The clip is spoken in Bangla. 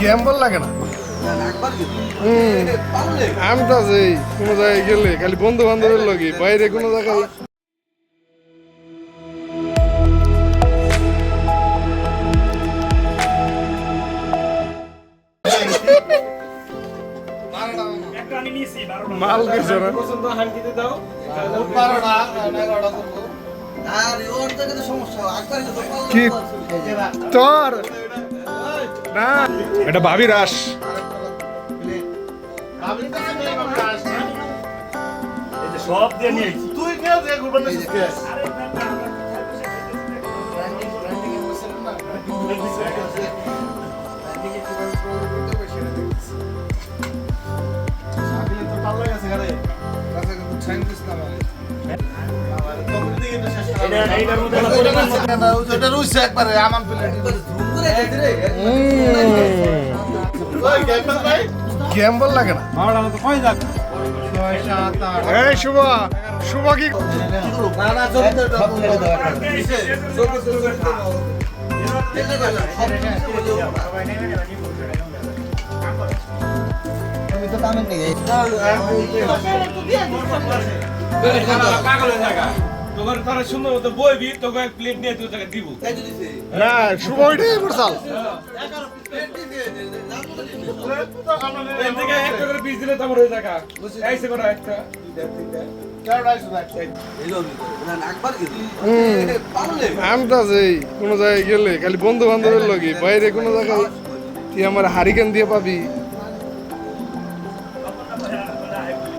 গ্যাম্বল লাগে না। আমি তো আছি কোনো জায়গায় গেলে খালি বন্ধু বান্ধবের লগে বাইরে কোনো জায়গায় মাল গেছে না? কি তোর? না। এটা ভাবি রাস সব দিয়ে নিয়েছি তুই কে গ্যাম্বল লাগে না এই শুভ শুভ কি? আমি তো আছি কোনো জায়গায় গেলে খালি বন্ধু বান্ধবের লগে বাইরে কোনো জায়গায় তুই আমার হারিকেন দিয়ে পাবি।